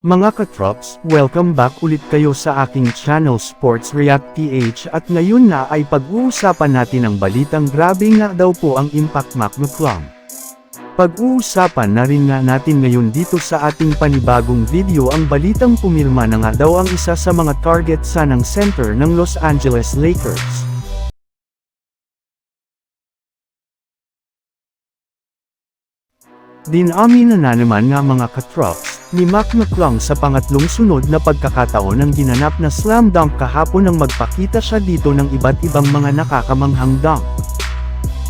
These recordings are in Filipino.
Mga katrops, welcome back ulit kayo sa aking channel Sports React PH at ngayon na ay pag-uusapan natin ang balitang grabe nga daw po ang Impact McMcClung. Pag-uusapan na rin nga natin ngayon dito sa ating panibagong video ang balitang pumirma na nga daw ang isa sa mga target sa ng center ng Los Angeles Lakers. Dinamin na na naman nga mga katrops, ni Mac McClung sa pangatlong sunod na pagkakataon ng ginanap na slam dunk kahapon nang magpakita siya dito ng iba't ibang mga nakakamanghang dunk.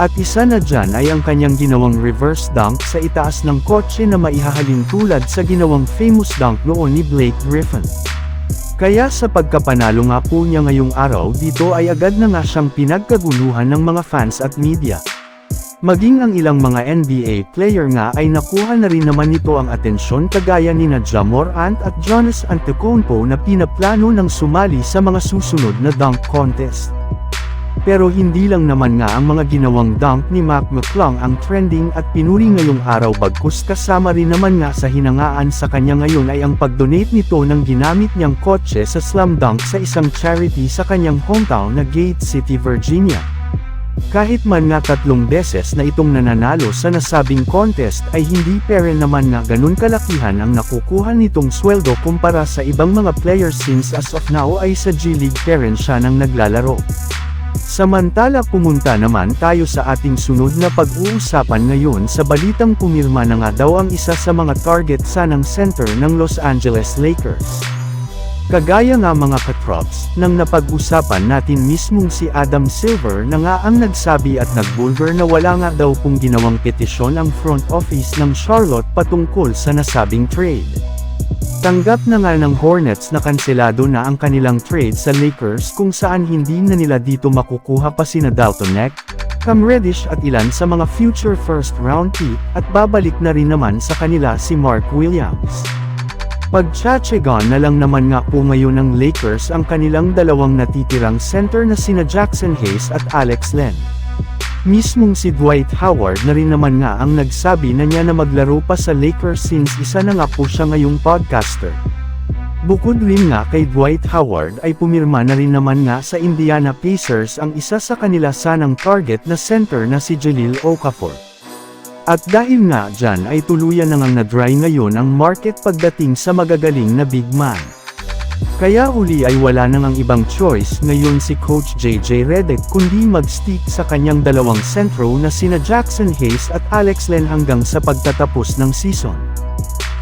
At isa na dyan ay ang kanyang ginawang reverse dunk sa itaas ng kotse na maihahalin tulad sa ginawang famous dunk noon ni Blake Griffin. Kaya sa pagkapanalo nga po niya ngayong araw dito ay agad na nga siyang pinagkaguluhan ng mga fans at media. Maging ang ilang mga NBA player nga ay nakuha na rin naman nito ang atensyon kagaya ni na Jamorant at Jonas Antetokounmpo na pinaplano ng sumali sa mga susunod na dunk contest. Pero hindi lang naman nga ang mga ginawang dunk ni Mac McClung ang trending at pinuri ngayong araw bagkus kasama rin naman nga sa hinangaan sa kanya ngayon ay ang pag-donate nito ng ginamit niyang kotse sa slam dunk sa isang charity sa kanyang hometown na Gate City, Virginia. Kahit man nga tatlong beses na itong nananalo sa nasabing contest ay hindi rin naman nga ganun kalakihan ang nakukuha nitong sweldo kumpara sa ibang mga players since as of now ay sa G-League pa rin siya nang naglalaro. Samantala pumunta naman tayo sa ating sunod na pag-uusapan ngayon sa balitang pumirma na nga daw ang isa sa mga target sa ng center ng Los Angeles Lakers. Kagaya nga mga katrops, nang napag-usapan natin mismong si Adam Silver na nga ang nagsabi at nagbulgar na wala nga daw pong ginawang petisyon ang front office ng Charlotte patungkol sa nasabing trade. Tanggap na nga ng Hornets na kanselado na ang kanilang trade sa Lakers kung saan hindi na nila dito makukuha pa sina Dalton Neck, Cam Reddish at ilan sa mga future first round pick at babalik na rin naman sa kanila si Mark Williams. Pagtsatsegan na lang naman nga po ngayon ng Lakers ang kanilang dalawang natitirang center na sina Jackson Hayes at Alex Len. Mismong si Dwight Howard na rin naman nga ang nagsabi na niya na maglaro pa sa Lakers since isa na nga po siya ngayong podcaster. Bukod rin nga kay Dwight Howard ay pumirma na rin naman nga sa Indiana Pacers ang isa sa kanila sanang target na center na si Jalil Okafor. At dahil nga dyan ay tuluyan na ngang na-dry ngayon ang market pagdating sa magagaling na big man. Kaya uli ay wala nang ang ibang choice ngayon si Coach JJ Redick kundi mag-stick sa kanyang dalawang sentro na sina Jackson Hayes at Alex Len hanggang sa pagtatapos ng season.